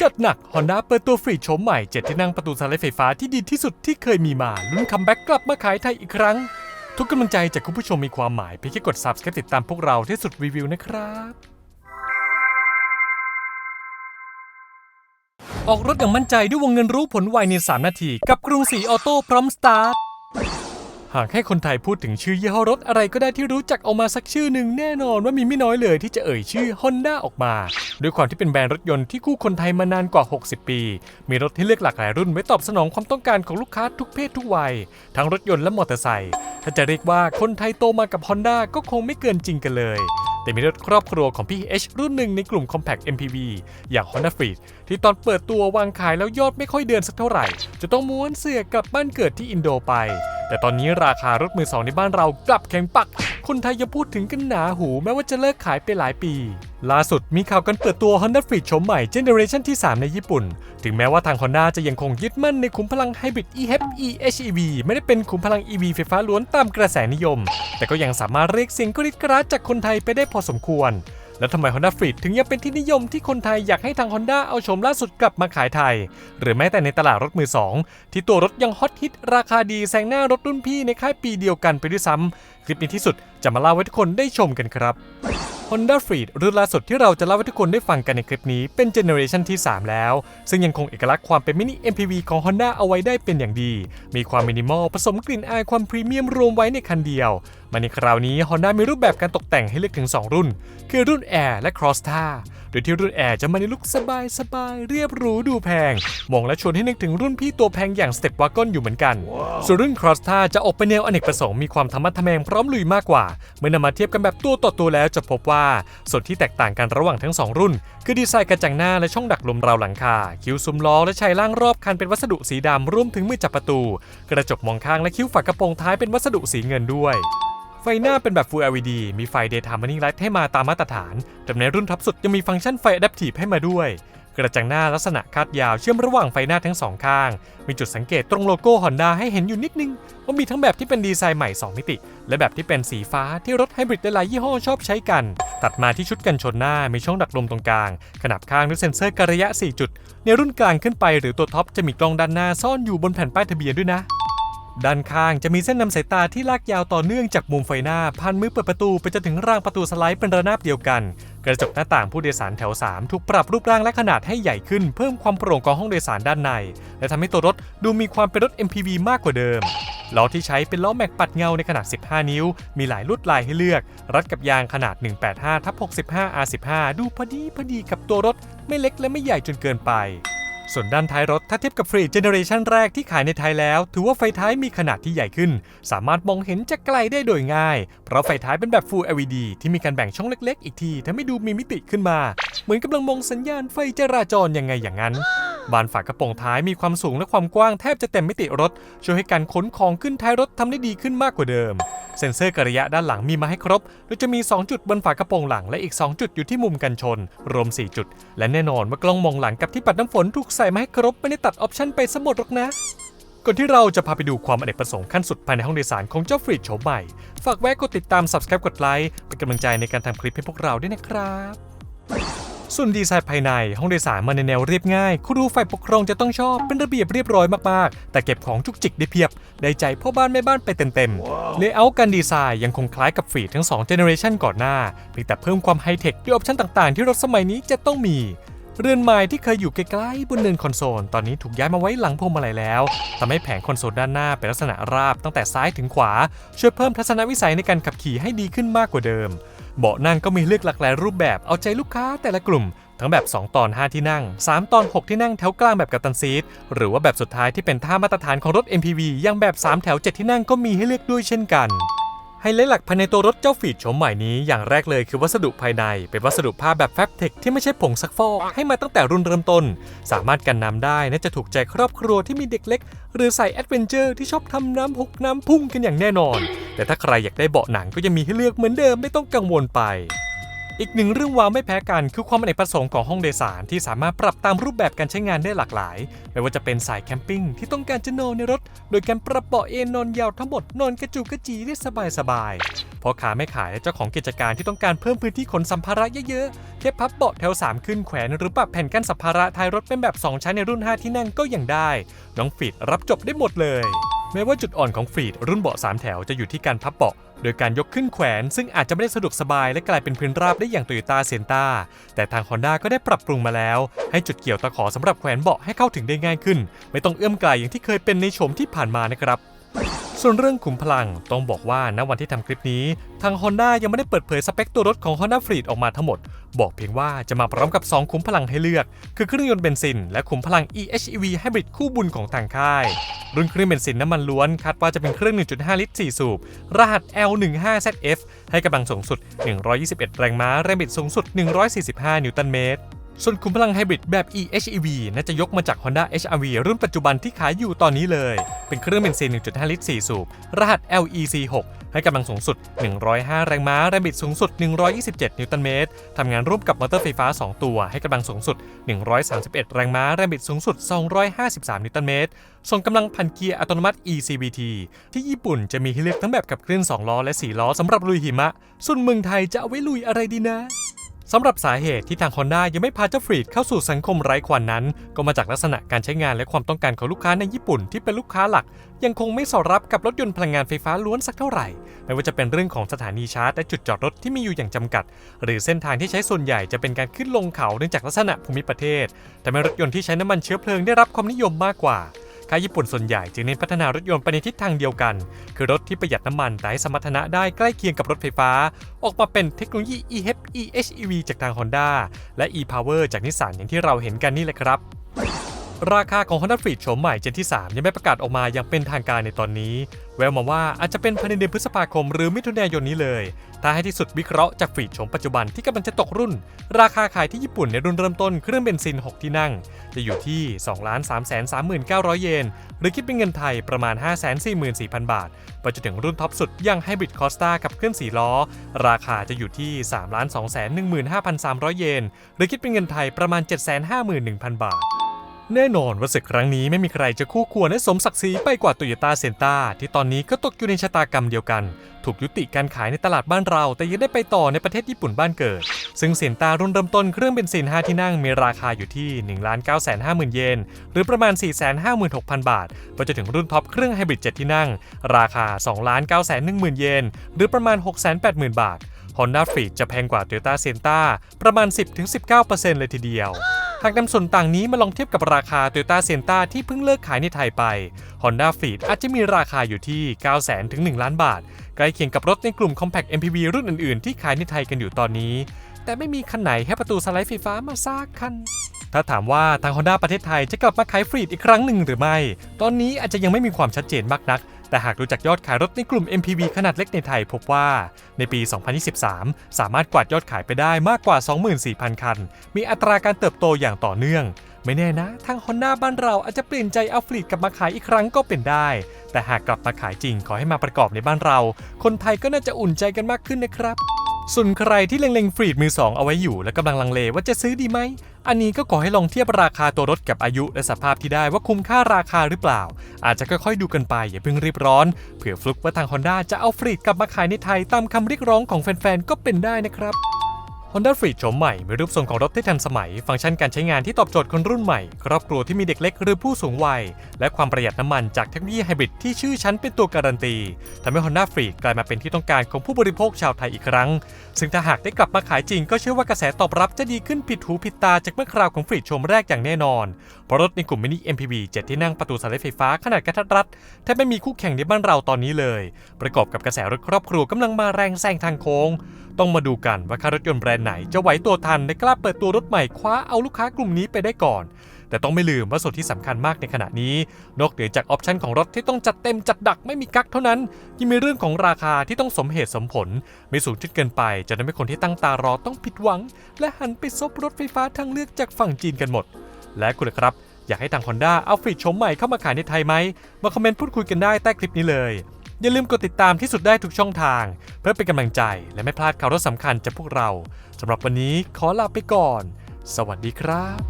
จัดหนัก Honda เปิดตัวฟรีโฉมใหม่7ที่นั่งประตูสไลด์ไฟฟ้าที่ดีที่สุดที่เคยมีมาลุ้นคัมแบ็กกลับมาขายไทยอีกครั้ง ทุกกำลังใจจากคุณผู้ชมมีความหมายเพียงแค่กด subscribe ติดตามพวกเราที่สุดรีวิวนะครับออกรถอย่างมั่นใจด้วยวงเงินรู้ผลไวใน 3 นาที กับกรุงศรีออโต้พร้อมสตาร์ท หากให้คนไทยพูดถึงชื่อยี่ห้อรถอะไรก็ได้ที่รู้จักออกมาสักชื่อหนึ่งแน่นอนว่ามีไม่น้อยเลยที่จะเอ่ยชื่อ Honda ออกมา ด้วยความที่เป็นแบรนด์รถยนต์ที่คู่คนไทยมานานกว่า 60 ปี มีรถที่เลือกหลากหลายรุ่นไว้ตอบสนองความต้องการของลูกค้าทุกเพศทุกวัย ทั้งรถยนต์และมอเตอร์ไซค์ถ้าจะเรียกว่าคนไทยโตมากับ Honda ก็คงไม่เกินจริงกันเลยแต่มีรถครอบครัวของพี่ H รุ่นหนึ่งในกลุ่ม Compact MPV อย่าง Honda Freed ที่ตอนเปิดตัววางขายแล้วยอดไม่ค่อยเดินสักเท่าไหร่ จะต้องม้วนเสื่อกลับบ้านเกิดที่อินโดไป แต่ตอนนี้ราคารถมือสองในบ้านเรากลับแข็งปัก คนไทยยังพูดถึงกันหนาหูแม้ว่าจะเลิกขายไปหลายปี ล่าสุดมีข่าวกันเปิดตัว Honda Freed โฉมใหม่เจเนอเรชันที่ 3 ในญี่ปุ่น ถึงแม้ว่าทาง Honda จะยังคงยึดมั่นในขุมพลังไฮบริด e-HEV e-HEV ไม่ได้เป็นขุมพลัง EV ไฟฟ้าล้วนตามกระแสนิยม แต่ก็ยังสามารถเรียกเสียงกรีดกราดจากคนไทยไปได้พอสมควร แล้วทำไม Honda f i t ถึงยังเป็นที่นิยมที่คนไทยอยากให้ทาง Honda เอาโฉมล่าสุดกลับมาขายไทย หรือแม้แต่ในตลาดรถมือสองที่ตัวรถยังฮอตฮิตราคาดีแซงหน้ารถรุ่นพี่ในค่ายปีเดียวกันไปด้วยซ้ำคลิปนี้ที่สุดจะมาเล่าให้ทุกคนได้ชมกันครับ Honda Freed รุ่นล่าสุดที่เราจะเล่าให้ทุกคนได้ฟังกันในคลิปนี้เป็นเจเนอเรชันที่ 3 แล้ว ซึ่งยังคงเอกลักษณ์ความเป็นมินิ MPV ของ Honda เอาไว้ได้เป็นอย่างดี มีความมินิมอลผสมกลิ่นอายความพรีเมียมรวมไว้ในคันเดียวมาในคราวนี้ Honda มีรูปแบบการตกแต่งให้เลือกถึง 2 รุ่น คือรุ่น Air และ Cross Star โดยที่รุ่น Air จะมาในลุคสบายสบายๆเรียบหรูดูแพง มองและชวนให้นึกถึงรุ่นพี่ตัวแพงอย่าง Step Wagon อยู่เหมือนกันส่วนรุ่น Cross Star จะออกไปแนวอเนกประสงค์มีความธรรมะทะแมงพร้อมลุยมากกว่า เมื่อนำมาเทียบกันแบบตัวต่อตัวแล้วจะพบว่าส่วนที่แตกต่างกันระหว่างทั้ง 2 รุ่น คือดีไซน์กระจังหน้าและช่องดักลมราวหลังคา คิ้วซุ้มล้อและชายล่างรอบคันเป็นวัสดุสีดำรวมถึงมือจับประตู กระจกมองข้างและคิ้วฝากระโปรงท้ายเป็นวัสดุสีเงินด้วยไฟหน้าเป็นแบบ Full LED มีไฟ Daytime Running Light ให้มาตามมาตรฐานแต่ในรุ่นท็อปสุดยังมีฟังก์ชันไฟ Adaptive ให้มาด้วย กระจังหน้าลักษณะคาดยาวเชื่อมระหว่างไฟหน้าทั้งสองข้าง มีจุดสังเกตตรงโลโก้ Honda ให้เห็นอยู่นิดนึงว่ามีทั้งแบบที่เป็นดีไซน์ใหม่ 2 มิติ และแบบที่เป็นสีฟ้าที่รถไฮบริดหลายยี่ห้อชอบใช้กัน ตัดมาที่ชุดกันชนหน้ามีช่องดักลมตรงกลาง ขนาบข้างด้วยเซ็นเซอร์กระยะ 4 จุด ในรุ่นกลางขึ้นไปหรือตัวท็อปจะมีกล้องด้านหน้าซ่อนอยู่บนแผ่นป้ายทะเบียนด้วยนะ ด้านข้างจะมีเส้นนำสายตาที่ลากยาวต่อเนื่องจากมุมไฟหน้าผ่านมือเปิดประตูไปจนถึงรางประตูสไลด์เป็นระนาบเดียวกัน กระจกหน้าต่างผู้โดยสารแถว 3 ถูกปรับรูปร่างและขนาดให้ใหญ่ขึ้น เพิ่มความโปร่งของห้องโดยสารด้านใน และทำให้ตัวรถดูมีความเป็นรถ MPV มากกว่าเดิมล้อที่ใช้เป็นล้อแม็กปัดเงาในขนาด 15 นิ้ว มีหลายลวดลายให้เลือก รัดกับยางขนาด 185ทับ65 R15 ดูพอดีพอดีกับตัวรถไม่เล็กและไม่ใหญ่จนเกินไป ส่วนด้านท้ายรถถ้าเทียบกับฟรีเจเนอเรชันแรกที่ขายในไทยแล้ว ถือว่าไฟท้ายมีขนาดที่ใหญ่ขึ้น สามารถมองเห็นจากไกลได้โดยง่าย เพราะไฟท้ายเป็นแบบ Full LED ที่มีการแบ่งช่องเล็ก ๆ อีกทีทำให้ดูมีมิติขึ้นมา เหมือนกำลังมองสัญญาณไฟจราจรยังไงอย่างนั้น บานฝากระโปรงท้ายมีความสูงและความกว้างแทบจะเต็มมิติรถ ช่วยให้การขนของขึ้นท้ายรถทำได้ดีขึ้นมากกว่าเดิม เซ็นเซอร์กระยะด้านหลังมีมาให้ครบ โดยจะมี 2 จุดบนฝากระโปรงหลังและอีก 2 จุดอยู่ที่มุมกันชน รวม 4 จุด และแน่นอนว่ากล้องมองหลังกับที่ปัดน้ำฝนถูกใส่มาให้ครบไม่ได้ตัดออปชั่นไปสมดหรอกนะก่อนที่เราจะพาไปดูความอเนกประสงค์ขั้นสุดภายในห้องโดยสารของเจ้าฟรีดโฉมใหม่ ฝากแวะกดติดตาม subscribe กดไลค์เป็นกำลังใจในการทำคลิปให้พวกเราด้วยนะครับ ส่วนดีไซน์ภายในห้องโดยสารมาในแนวเรียบง่ายครูฝ่ายปกครองจะต้องชอบเป็นระเบียบเรียบร้อยมากๆ แต่เก็บของจุกจิกได้เพียบ ได้ใจพ่อบ้านแม่บ้านไปเต็มๆเลเยอร์การดีไซน์ยังคงคล้ายกับฟรีดทั้ง2เจเนอเรชันก่อนหน้าเพียงแต่เพิ่มความไฮเทคด้วยออปชั่นต่างๆ ที่รถสมัยนี้จะต้องมีเรือนไม้ที่เคยอยู่ใกล้ๆบนเนินคอนโซล ตอนนี้ถูกย้ายมาไว้หลังพวงมาลัยแล้วทำให้แผงคอนโซลด้านหน้าเป็นลักษณะราบตั้งแต่ซ้ายถึงขวา ช่วยเพิ่มทัศนวิสัยในการขับขี่ให้ดีขึ้นมากกว่าเดิม เบาะนั่งก็มีเลือกหลากหลายรูปแบบเอาใจลูกค้าแต่ละกลุ่ม ทั้งแบบ 2 ตอน 5 ที่นั่ง 3 ตอน 6 ที่นั่งแถวกลางแบบกัปตันซีทหรือว่าแบบสุดท้ายที่เป็นท่ามาตรฐานของรถ MPV ยังแบบ 3 แถว 7 ที่นั่งก็มีให้เลือกด้วยเช่นกัน ไฮไลท์หลักภายในตัวรถเจ้าฟีดโฉมใหม่นี้อย่างแรกเลยคือวัสดุภายใน เป็นวัสดุผ้าแบบแฟบเทคที่ไม่ใช่ผงซักฟอกให้มาตั้งแต่รุ่นเริ่มต้น สามารถกันน้ำได้น่าจะถูกใจครอบครัวที่มีเด็กเล็ก หรือใส่แอดเวนเจอร์ที่ชอบทำน้ำหกน้ำพุ่งกันอย่างแน่นอน แต่ถ้าใครอยากได้เบาะหนังก็ยังมีให้เลือกเหมือนเดิมไม่ต้องกังวลไป อีกหนึ่งเรื่องว้าวไม่แพ้กันคือความเนกประสงค์ของห้องโดยสารที่สามารถปรับตามรูปแบบการใช้งานได้หลากหลาย ไม่ว่าจะเป็นสายแคมปิ้งที่ต้องการจะนอนในรถ โดยการปรับเบาะเอนนอนยาวทั้งหมดนอนกระจุกกระจีได้สบายพ่อค้าแม่ขายและเจ้าของกิจการที่ต้องการเพิ่มพื้นที่ขนสัมภาระเยอะๆแค่พับเบาะแถว 3 ขึ้นแขวนหรือปรับแผ่นกั้นสัมภาระท้ายรถเป็นแบบ 2 ชั้นในรุ่น 5 ที่นั่งก็ยังได้ น้องฟีดรับจบได้หมดเลย แม้ว่าจุดอ่อนของฟีดรุ่นเบาะ3แถวจะอยู่ที่การพับเบาะโดยการยกขึ้นแขวน ซึ่งอาจจะไม่ได้สะดวกสบายและกลายเป็นพื้นราบได้อย่างโตโยต้าเซนต้าแต่ทาง Honda ก็ได้ปรับปรุงมาแล้ว ให้จุดเกี่ยวตะขอสำหรับแขวนเบาะให้เข้าถึงได้ง่ายขึ้น ไม่ต้องเอื้อมไกลอย่างที่เคยเป็นในโฉมที่ผ่านมานะครับ ส่วนเรื่องขุมพลังต้องบอกว่าณวันที่ทำคลิปนี้ ทาง Honda ยังไม่ได้เปิดเผยสเปคตัวรถของ Honda Freed ออกมาทั้งหมด บอกเพียงว่าจะมาพร้อมกับ 2 ขุมพลังให้เลือก คือเครื่องยนต์เบนซิน และขุมพลัง EHEV Hybrid คู่บุญของทางค่าย รุ่นเครื่องเบนซินน้ำมันล้วนคาดว่าจะเป็นเครื่อง 1.5 ลิตร 4 สูบ รหัส L15ZF ให้กำลังสูงสุด 121 แรงม้าแรงบิดสูงสุด 145 นิวตันเมตร ส่วนขุมพลังไฮบริดแบบ EHEV น่าจะยกมาจาก Honda HR-V รุ่นปัจจุบันที่ขายอยู่ตอนนี้เลย เป็นเครื่องเบนซิน 1.5 ลิตร 4 สูบ รหัส LEC6 ให้กำลังสูงสุด 105 แรงม้า แรงบิดสูงสุด 127 นิวตันเมตร ทำงานร่วมกับมอเตอร์ไฟฟ้า 2 ตัว ให้กำลังสูงสุด 131 แรงม้า แรงบิดสูงสุด 253 นิวตันเมตร ส่งกำลังพันเกียร์อัตโนมัติ ECVT ที่ญี่ปุ่นจะมีให้เลือกทั้งแบบขับเคลื่อน2ล้อและ 4 ล้อสำหรับลุยหิมะ ส่วนเมืองไทยจะเอาไว้ลุยอะไรดีนะ สำหรับสาเหตุที่ทาง Honda ยังไม่พาเจ้าฟรีดเข้าสู่สังคมไร้ควันนั้น ก็มาจากลักษณะการใช้งานและความต้องการของลูกค้าในญี่ปุ่นที่เป็นลูกค้าหลัก ยังคงไม่สอดรับกับรถยนต์พลังงานไฟฟ้าล้วนสักเท่าไหร่ ไม่ว่าจะเป็นเรื่องของสถานีชาร์จและจุดจอดรถที่มีอยู่อย่างจำกัด หรือเส้นทางที่ใช้ส่วนใหญ่จะเป็นการขึ้นลงเขาเนื่องจากลักษณะภูมิประเทศทำให้รถยนต์ที่ใช้น้ำมันเชื้อเพลิงได้รับความนิยมมากกว่า ค่ายญี่ปุ่นส่วนใหญ่จึงเน้นพัฒนารถยนต์ไปในทิศทางเดียวกัน คือรถที่ประหยัดน้ำมันแต่ให้สมรรถนะได้ใกล้เคียงกับรถไฟฟ้า ออกมาเป็นเทคโนโลยี eHEV EHEV จากทาง Honda และ e-Power จากนิสสันอย่างที่เราเห็นกันนี่แหละครับ ราคาของ Honda Freed โฉมใหม่เจนที่ 3 ยังไม่ประกาศออกมาอย่างเป็นทางการในตอนนี้ แววมาว่าอาจจะเป็นภายในเดือนพฤษภาคมหรือมิถุนายนนี้เลย ถ้าให้ที่สุดวิเคราะห์จากฟีดโฉมปัจจุบันที่กำลังจะตกรุ่น ราคาขายที่ญี่ปุ่นในรุ่นเริ่มต้นเครื่องเบนซิน 6 ที่นั่ง จะอยู่ที่ 2,339,000 เยน หรือคิดเป็นเงินไทยประมาณ 544,000 บาท ไปจนถึงรุ่นท็อปสุดอย่าง Hybrid Costa กับเครื่อง4ล้อ ราคาจะอยู่ที่ 3,215,300 เยน หรือคิดเป็นเงินไทยประมาณ 751,000 บาท แน่นอนว่าศึกครั้งนี้ไม่มีใครจะคู่ควรและสมศักดิ์ศรีไปกว่า Toyota s e n t a ที่ตอนนี้ก็ตกอยู่ในชะตากรรมเดียวกัน ถูกยุติการขายในตลาดบ้านเรา แต่ยังได้ไปต่อในประเทศญี่ปุ่นบ้านเกิด ซึ่งเซนตารุ่นเริ่มต้นเครื่องเบนซิน 5 ที่นั่งมีราคาอยู่ที่ 1 9 5 0 0 0 0 เยน หรือประมาณ 456,000 บาทไปจนถึงรุ่นท็อปเครื่องไฮบริด 7 ที่นั่ง ราคา 2 9 1 0 0 0 0 เยน หรือประมาณ 680,000 บาท Honda Freed จะแพงกว่า Toyota s e n t a ประมาณ 10-19%เลยทีเดียว หากนำส่วนต่างนี้มาลองเทียบกับราคา Toyota s e n t a ที่เพิ่งเลิกขายในไทยไป Honda Freed อาจจะมีราคาอยู่ที่ 900,000ถึง1ล้านบาท ใกล้เคียงกับรถในกลุ่ม Compact MPV รุ่นอื่นๆ ที่ขายในไทยกันอยู่ตอนนี้ แต่ไม่มีคันไหนให้ประตูสไลด์ไฟฟ้ามาซากคันถ้าถามว่าทาง Honda ประเทศไทยจะกลับมาขายฟรีดอีกครั้งหนึ่งหรือไม่ ตอนนี้อาจจะยังไม่มีความชัดเจนมากนัก แต่หากดูจากยอดขายรถในกลุ่ม MPV ขนาดเล็กในไทยพบว่า ในปี 2023 สามารถกวาดยอดขายไปได้มากกว่า 24,000 คัน มีอัตราการเติบโตอย่างต่อเนื่อง ไม่แน่นะ ทาง Honda บ้านเราอาจจะเปลี่ยนใจเอาฟลีดกลับมาขายอีกครั้งก็เป็นได้ แต่หากกลับมาขายจริงขอให้มาประกอบในบ้านเรา คนไทยก็น่าจะอุ่นใจกันมากขึ้นนะครับ ส่วนใครที่เล็งๆฟรีดมือ2เอาไว้อยู่ และกำลังลังเลว่าจะซื้อดีไหม อันนี้ก็ขอให้ลองเทียบราคาตัวรถกับอายุและสภาพที่ได้ว่าคุ้มค่าราคาหรือเปล่า อาจจะค่อยๆดูกันไปอย่าเพิ่งรีบร้อนเผื่อฟลุกว่าทาง Honda จะเอาฟรีดกลับมาขายในไทยตามคำเรียกร้องของแฟนๆก็เป็นได้นะครับ Honda Freed โฉมใหม่มีรูปทรงของรถที่ทันสมัย ฟังก์ชันการใช้งานที่ตอบโจทย์คนรุ่นใหม่ ครอบครัวที่มีเด็กเล็กหรือผู้สูงวัย และความประหยัดน้ำมันจากเทคโนโลยีไฮบริดที่ชื่อชั้นเป็นตัวการันตีทำให้ Honda Freed กลายมาเป็นที่ต้องการของผู้บริโภคชาวไทยอีกครั้ง ซึ่งถ้าหากได้กลับมาขายจริงก็เชื่อว่ากระแสตอบรับจะดีขึ้นผิดหูผิดตาจากเมื่อคราวของ Freed โฉมแรกอย่างแน่นอน เพราะรถในกลุ่มมินิ MPV 7 ที่นั่งประตูสไลด์ไฟฟ้าขนาดกระทัดรัดแทบไม่มีคู่แข่งในบ้านเราตอนนี้เลย ประกอบกับกระแสรถครอบครัวกำลังมาแรงแซงทางโค้ง ต้องมาดูกันว่าค่ารถยนต์แบรนด์ไหนจะไหวตัวทันและกล้าเปิดตัวรถใหม่คว้าเอาลูกค้ากลุ่มนี้ไปได้ก่อน แต่ต้องไม่ลืมว่าส่วนที่สำคัญมากในขณะนี้ นอกเหนือจากออปชันของรถที่ต้องจัดเต็มจัดดักไม่มีกักเท่านั้น ยังมีเรื่องของราคาที่ต้องสมเหตุสมผล ไม่สูงจนเกินไป จะทำให้คนที่ตั้งตารอต้องผิดหวัง และหันไปซบรถไฟฟ้าทางเลือกจากฝั่งจีนกันหมด และคุณล่ะครับ อยากให้ทาง Honda เอาฟีดโฉมใหม่เข้ามาขายในไทยไหมมาคอมเมนต์พูดคุยกันได้ใต้คลิปนี้เลย อย่าลืมกดติดตามที่สุดได้ทุกช่องทาง เพื่อเป็นกำลังใจและไม่พลาดข่าวรถสำคัญจากพวกเราสำหรับวันนี้ขอลาไปก่อน สวัสดีครับ